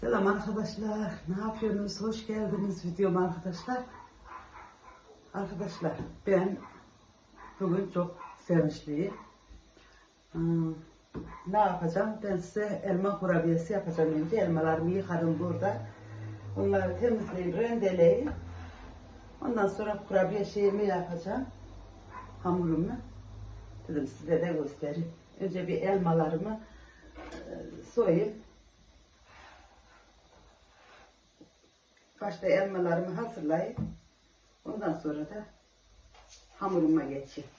Selam arkadaşlar. Ne yapıyorsunuz? Hoş geldiniz videoma arkadaşlar. Arkadaşlar ben bugün çok sevinçliyim. Hmm, ne yapacağım? Ben size elma kurabiyesi yapacağım önce. Elmalarımı yıkadım burada. Onları temizleyip rendeleyip ondan sonra kurabiye şeyimi yapacağım. Hamurumu. Dedim size de göstereyim. Önce bir elmalarımı e, Başta elmalarımı hazırlayıp ondan sonra da hamuruma geçeyim.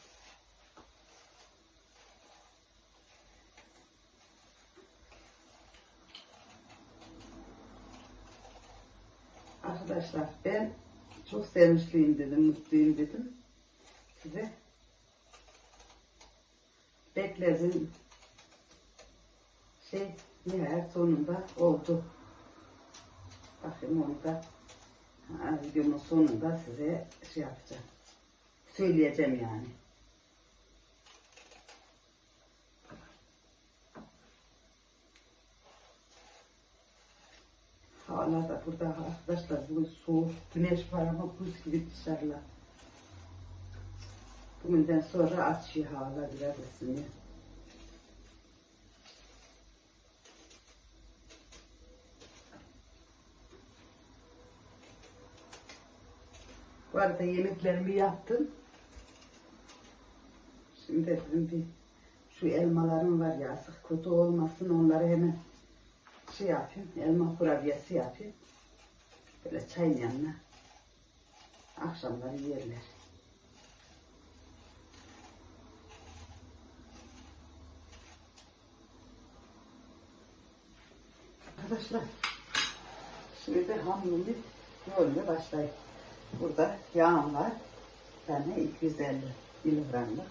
Arkadaşlar ben çok sevinçliyim dedim, mutluyum dedim. Size bekledim. Şey nihayet sonunda oldu. Bakayım onu da videomun sonunda size şey yapacağım. Söyleyeceğim yani. Hala da burada arkadaşlar bugün soğuk, güneş var ama buz gibi dışarılar. Bugünden sonra açıyor havalar biraz ısınıyor. Bu arada yemeklerimi yaptım. Şimdi dedim bir şu elmalarım var ya sık kötü olmasın onları hemen şey yapayım. Elma kurabiyesi yapayım. Böyle çayın yanına akşamları yerler. Arkadaşlar şimdi de hamurumu yoğurmaya başlayayım. Burada yağım var. Tane 250 miligramlık.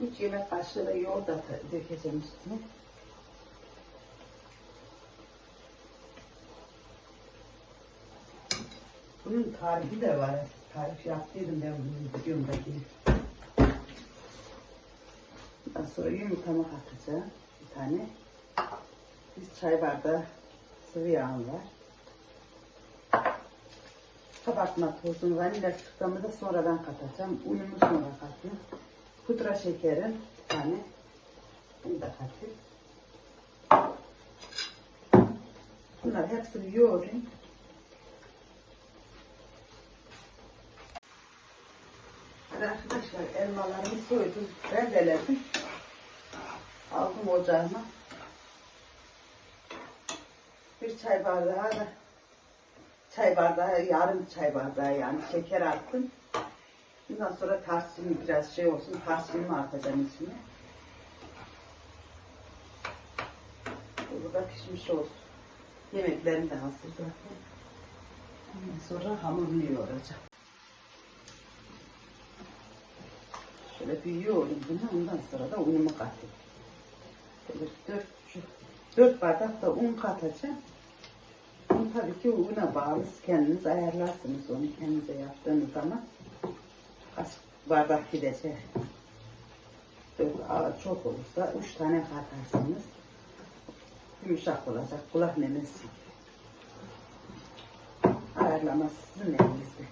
3 yemek kaşığı da yoğurt da dökeceğim üstüne. Bunun tarifi de var. Tarif yaptıydım ben bunun videomdaki. Ondan sonra yumurtamı katacağım. Bir tane. Bir çay bardağı sıvı yağım var. Kabartma tozunu, vanilya sıktığımı da sonradan katacağım. Unumu sonra katıyorum. Pudra şekerim bir tane. Bunu da katayım. Bunları hepsini yoğurayım. Arkadaşlar elmalarımı soydum, rendeledim. Aldım ocağıma. Bir çay bardağı da çay bardağı, yarım çay bardağı yani şeker attım. Bundan sonra tarçın biraz şey olsun, tarçınımı atacağım içine. Bu da pişmiş olsun. Yemeklerim de hazır zaten. Ondan sonra hamurunu yoğuracağım. Şöyle bir yoğurayım bunu, ondan sonra da unumu katayım. Böyle dört, bardak da un katacağım. Un tabii ki una bağlı. Kendiniz ayarlarsınız onu kendinize yaptığınız zaman. Kaç bardak gidecek. Çok olursa üç tane katarsınız. Yumuşak olacak. Kulak memesi. Ayarlaması sizin elinizde.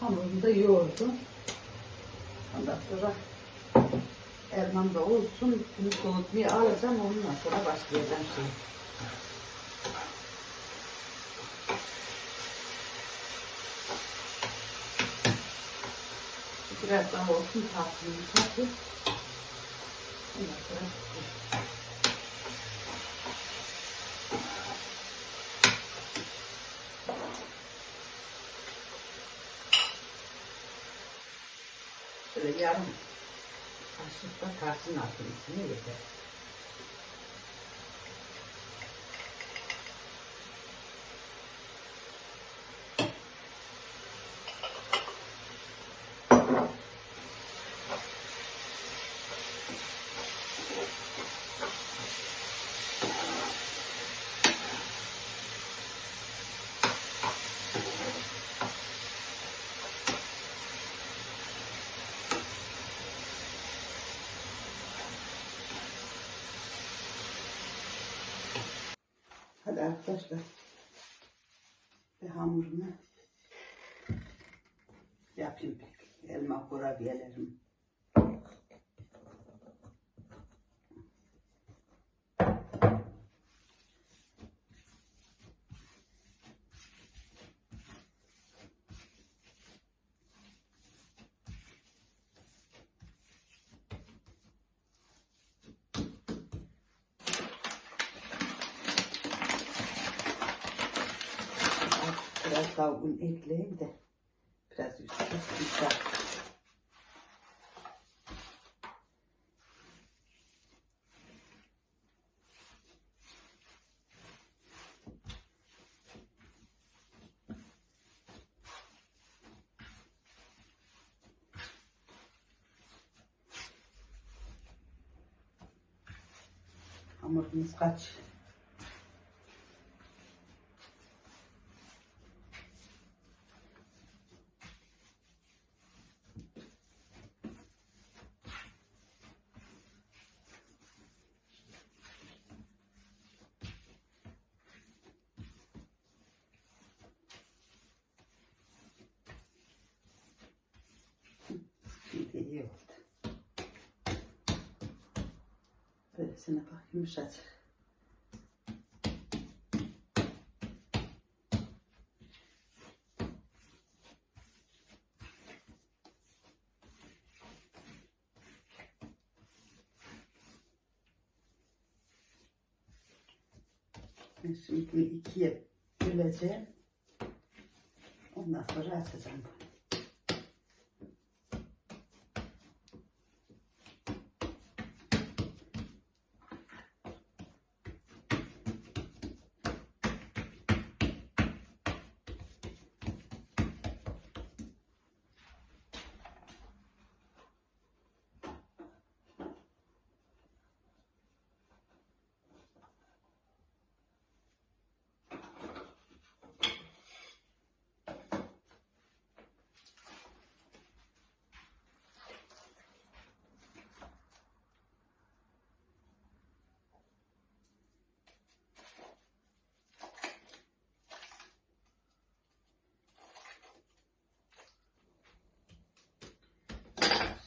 Hamurunu da yoğurdum. Ondan sonra elmam da olsun. Bunu soğutmaya alacağım. Ondan sonra başlayacağım şey. Biraz daha olsun tatlıyı tatlı. Ondan sonra yarım kaşık da tarçın atın içine yeter. Arkadaşlar. Ve hamurunu yapayım pek. Elma kurabiyelerim. Biraz daha un ekleyeyim de biraz yumuşak. Hamurumuz kaç? Şimdi iyi oldu. Böylesine bak yumuşacık. Şimdi bunu ikiye böleceğim. Ondan sonra açacağım bunu.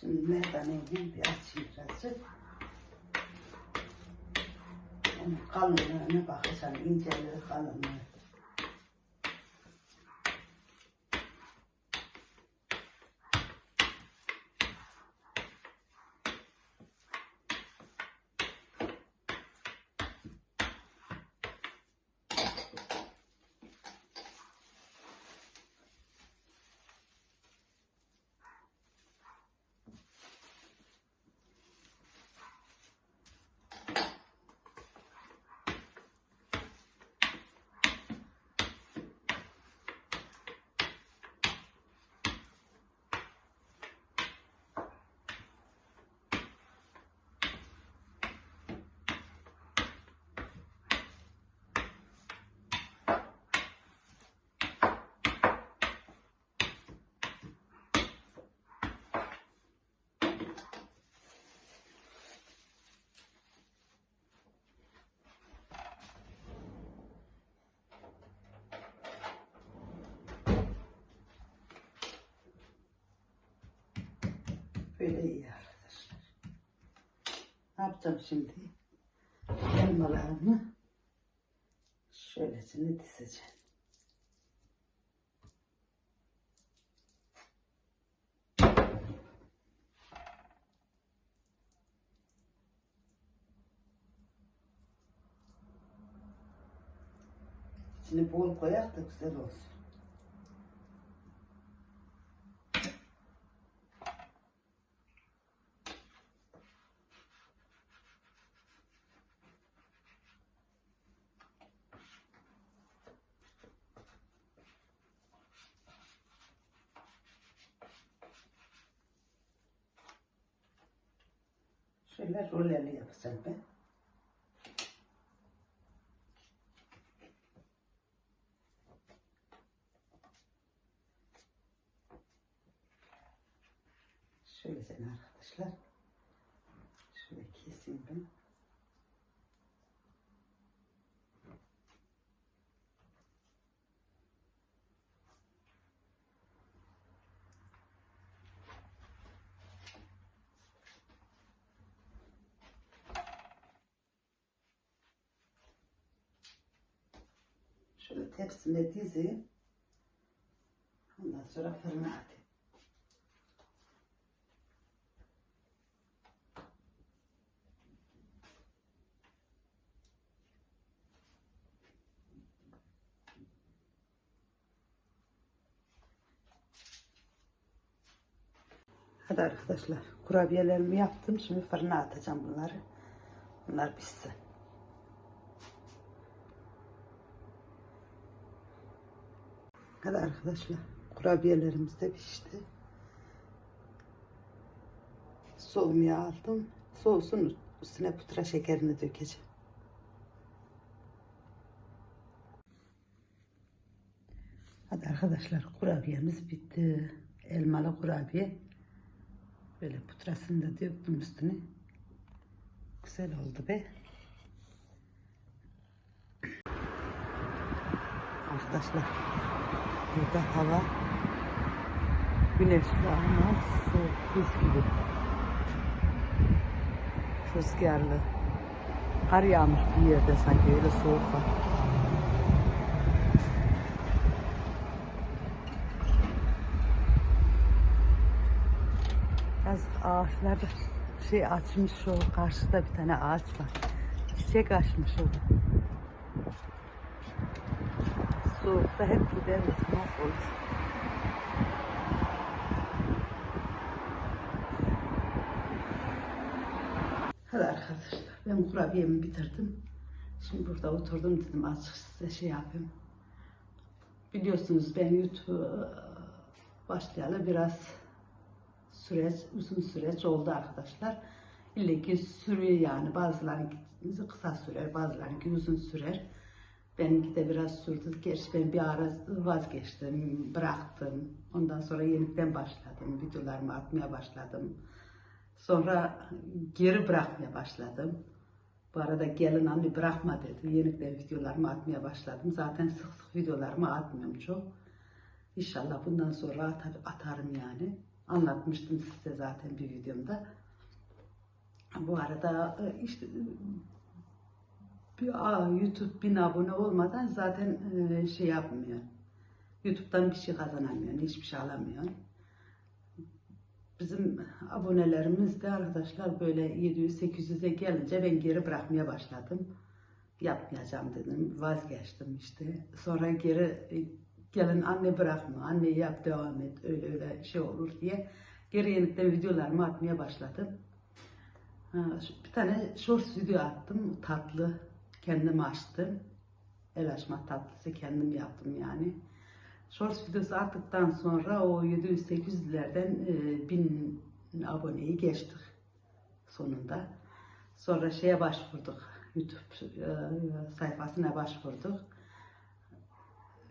Şimdi merdaneyi bir açayım birazcık. Onun kalınlığına bakacağım, inceleri kalınlığı. Böyle iyi arkadaşlar. Ne yapacağım şimdi? Elmalarımı şöylesine dizeceğim. İçine bol koyak da güzel olsun. Şöyle rolleri yapacağım ben. Şöyle sen arkadaşlar. Şöyle keseyim ben. Şöyle tepsime dizeyim. Ondan sonra fırına atayım. Hadi arkadaşlar kurabiyelerimi yaptım. Şimdi fırına atacağım bunları. Bunlar pişsin. Hadi arkadaşlar kurabiyelerimiz de pişti. Soğumaya aldım. Soğusun üstüne pudra şekerini dökeceğim. Hadi arkadaşlar kurabiyemiz bitti. Elmalı kurabiye. Böyle pudrasını da döktüm üstüne. Güzel oldu be. Arkadaşlar burada hava güneşli ama soğuk buz gibi. Rüzgarlı. Kar yağmış bir yerde sanki öyle soğuk var. Biraz ağaçlar şey açmış şu karşıda bir tane ağaç var. Çiçek açmış orada. Soğukta hep gider mahvolur. Hadi arkadaşlar ben kurabiyemi bitirdim. Şimdi burada oturdum dedim azıcık size şey yapayım. Biliyorsunuz ben YouTube başlayalı biraz süreç, uzun süreç oldu arkadaşlar. İlle ki sürüyor yani. Bazılarınki kısa sürer, bazılarınki uzun sürer. Benimki de biraz sürdü. Gerçi ben bir ara vazgeçtim, bıraktım. Ondan sonra yeniden başladım. Videolarımı atmaya başladım. Sonra geri bırakmaya başladım. Bu arada gelin anne bırakma dedi. Yeniden videolarımı atmaya başladım. Zaten sık sık videolarımı atmıyorum çok. İnşallah bundan sonra atar, atarım yani. Anlatmıştım size zaten bir videomda. Bu arada e, işte bir aa, YouTube bin abone olmadan zaten e, şey yapmıyor. YouTube'dan bir şey kazanamıyorsun, hiçbir şey alamıyorsun. Bizim abonelerimiz de arkadaşlar böyle 700-800'e gelince ben geri bırakmaya başladım. Yapmayacağım dedim, vazgeçtim işte. Sonra geri e, gelin anne bırakma, anne yap devam et, öyle öyle şey olur diye geri yeniden videolarımı atmaya başladım. Bir tane short video attım, tatlı, kendim açtım. El açma tatlısı kendim yaptım yani. Short videosu attıktan sonra o 700-800'lerden e, 1000 aboneyi geçtik sonunda. Sonra şeye başvurduk, YouTube e, sayfasına başvurduk.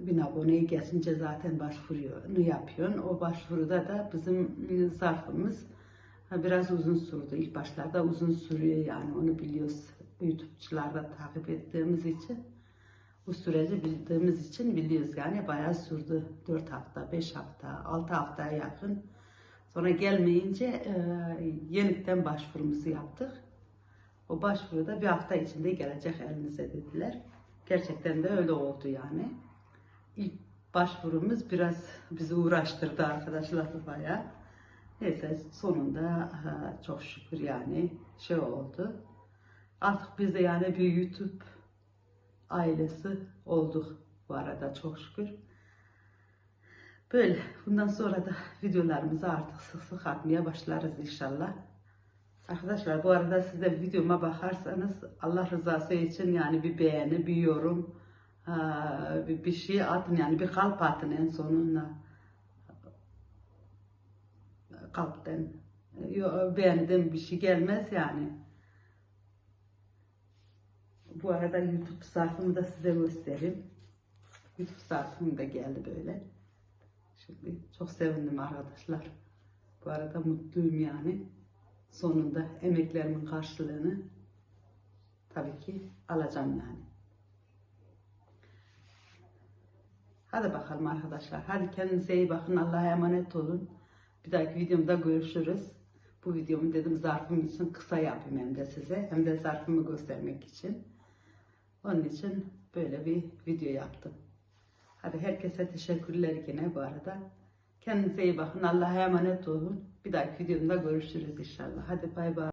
1000 aboneyi geçince zaten başvurunu yapıyorsun. O başvuruda da bizim zarfımız biraz uzun sürdü. İlk başlarda uzun sürüyor yani onu biliyoruz. YouTube'çularda takip ettiğimiz için bu süreci bildiğimiz için biliyoruz yani bayağı sürdü. 4 hafta, 5 hafta, 6 haftaya yakın. Sonra gelmeyince e, yeniden başvurumuzu yaptık. O başvuruda bir hafta içinde gelecek elinize dediler. Gerçekten de öyle oldu yani. İlk başvurumuz biraz bizi uğraştırdı arkadaşlar bayağı. Neyse sonunda e, çok şükür yani şey oldu. Artık biz de yani bir YouTube ailesi olduk bu arada çok şükür. Böyle bundan sonra da videolarımızı artık sık sık atmaya başlarız inşallah. Arkadaşlar bu arada siz de videoma bakarsanız Allah rızası için yani bir beğeni, bir yorum, ha, bir, şey atın yani bir kalp atın en sonunda. Kalpten. Yo, beğendim bir şey gelmez yani. Bu arada YouTube sayfamı da size göstereyim. YouTube sayfam da geldi böyle. Şimdi çok sevindim arkadaşlar. Bu arada mutluyum yani. Sonunda emeklerimin karşılığını tabii ki alacağım yani. Hadi bakalım arkadaşlar. Hadi kendinize iyi bakın. Allah'a emanet olun. Bir dahaki videomda görüşürüz. Bu videomu dedim zarfım için kısa yapayım hem de size. Hem de zarfımı göstermek için. Onun için böyle bir video yaptım. Hadi herkese teşekkürler yine bu arada. Kendinize iyi bakın. Allah'a emanet olun. Bir dahaki videomda görüşürüz inşallah. Hadi bay bay.